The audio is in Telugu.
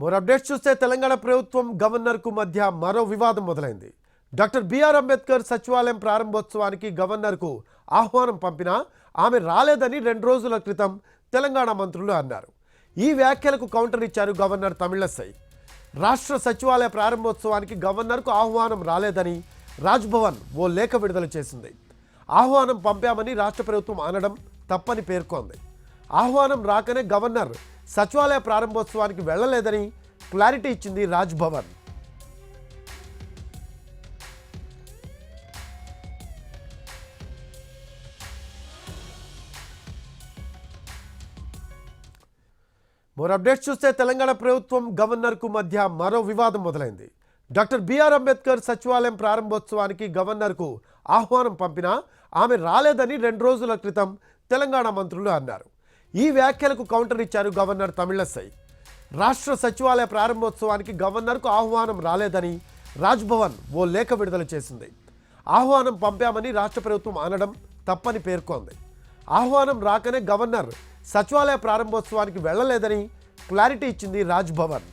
మరో అప్డేట్స్ చూస్తే తెలంగాణ ప్రభుత్వం గవర్నర్కు మధ్య మరో వివాదం మొదలైంది. డాక్టర్ బిఆర్ అంబేద్కర్ సచివాలయం ప్రారంభోత్సవానికి గవర్నర్కు ఆహ్వానం పంపినా ఆమె రాలేదని రెండు రోజుల క్రితం తెలంగాణ మంత్రులు అన్నారు. ఈ వ్యాఖ్యలకు కౌంటర్ ఇచ్చారు గవర్నర్ తమిళసై రాష్ట్ర సచివాలయ ప్రారంభోత్సవానికి గవర్నర్కు ఆహ్వానం రాలేదని రాజ్భవన్ ఓ లేఖ విడుదల చేసింది. ఆహ్వానం పంపామని రాష్ట్ర ప్రభుత్వం అనడం తప్పని పేర్కొంది. ఆహ్వానం రాకనే గవర్నర్ సచివాలయ ప్రారంభోత్సవానికి వెళ్ళలేదని క్లారిటీ ఇచ్చింది రాజ్భవన్ మరో అప్డేట్స్ చూస్తే తెలంగాణ ప్రభుత్వం గవర్నర్కు మధ్య మరో వివాదం మొదలైంది. డాక్టర్ బిఆర్ అంబేద్కర్ సచివాలయం ప్రారంభోత్సవానికి గవర్నర్కు ఆహ్వానం పంపినా ఆమె రాలేదని రెండు రోజుల క్రితం తెలంగాణ మంత్రులు అన్నారు. ఈ వ్యాఖ్యలకు కౌంటర్ ఇచ్చారు గవర్నర్ తమిళసై. రాష్ట్ర సచివాలయ ప్రారంభోత్సవానికి గవర్నర్కు ఆహ్వానం రాలేదని రాజ్భవన్ ఓ లేఖ విడుదల చేసింది. ఆహ్వానం పంపామని రాష్ట్ర ప్రభుత్వం అనడం తప్పని పేర్కొంది. ఆహ్వానం రాకనే గవర్నర్ సచివాలయ ప్రారంభోత్సవానికి వెళ్ళలేదని క్లారిటీ ఇచ్చింది రాజ్భవన్.